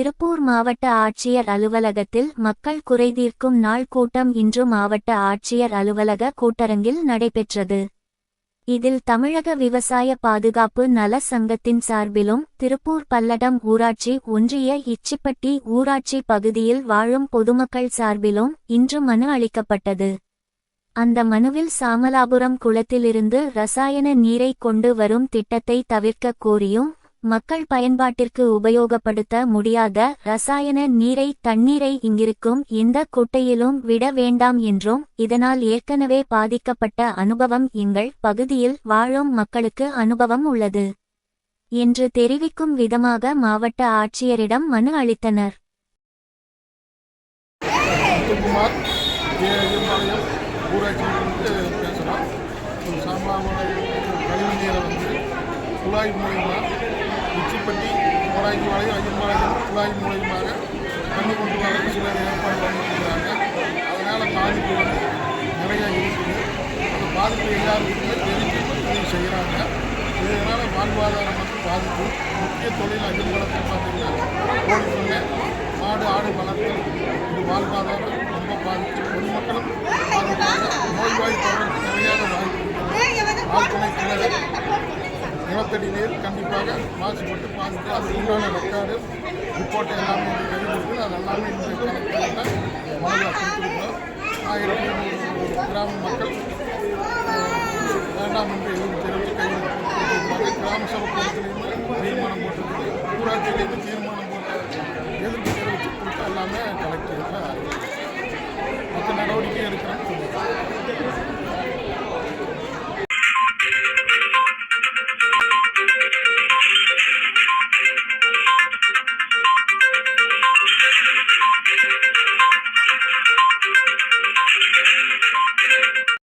திருப்பூர் மாவட்ட ஆட்சியர் அலுவலகத்தில் மக்கள் குறைதீர்க்கும் நாள் கூட்டம் இன்று மாவட்ட ஆட்சியர் அலுவலக கூட்டரங்கில் நடைபெற்றது. இதில் தமிழக விவசாய பாதுகாப்பு நல சங்கத்தின் சார்பிலும் திருப்பூர் பல்லடம் ஊராட்சி ஒன்றிய இச்சிப்பட்டி ஊராட்சி பகுதியில் வாழும் பொதுமக்கள் சார்பிலும் இன்று மனு அளிக்கப்பட்டது. அந்த மனுவில் சாமலாபுரம் குளத்திலிருந்து ரசாயன நீரை கொண்டு வரும் திட்டத்தை தவிர்க்க கோரியும் மக்கள் பயன்பாட்டிற்கு உபயோகப்படுத்த முடியாத ரசாயன நீரை தண்ணீரை இங்கிருக்கும் எந்த குட்டையிலும் விட வேண்டாம் என்றும் இதனால் ஏற்கனவே பாதிக்கப்பட்ட அனுபவம் எங்கள் பகுதியில் வாழும் மக்களுக்கு அனுபவம் உள்ளது என்று தெரிவிக்கும் விதமாக மாவட்ட ஆட்சியரிடம் மனு அளித்தனர். குழாய் மூலயமா உச்சிப்பட்டி ஊராட்சி வரையும் ஐயம்பாளையம் குழாய் மூலயமாக தண்ணி கொண்டு வர சிலர் ஏற்பாடு பண்ணியிருக்கிறாங்க. அதனால் பாதிப்பு வந்து நிறையா இருக்குது. அந்த பாதிப்பு எல்லாருக்குமே தெரிஞ்சு உதவி செய்கிறாங்க. இதனால் வாழ்வாதாரம் மற்றும் பாதிப்பு. முக்கிய தொழில் ஐயம்பாளத்தில் பார்த்தீங்கன்னா கோழி பண்ணை மாடு ஆடு வளர்த்தல் இது வாழ்வாதாரம் ரொம்ப பாதிச்சு பொதுமக்களும் நிலத்தடி நீர் கண்டிப்பாக மாசுபட்டு பார்த்துட்டு அது உண்டான ரெக்கார்டு ரிப்போர்ட் எல்லாமே எங்களுக்கு அது எல்லாமே இந்த கணக்கில் மனதில் கொடுத்துருக்கோம். ஆயிரத்தி ஐநூறு கிராம மக்கள் வேண்டாம் என்று எங்களுக்கு தெரிவித்து கையில் கிராம சபை கூட்டத்திலேருந்து தீர்மானம் போட்டிருக்கு. ஊராட்சியிலேருந்து தீர்மானம் போட்டு எதிர்ப்பு தெரிவித்து கொடுத்து எல்லாமே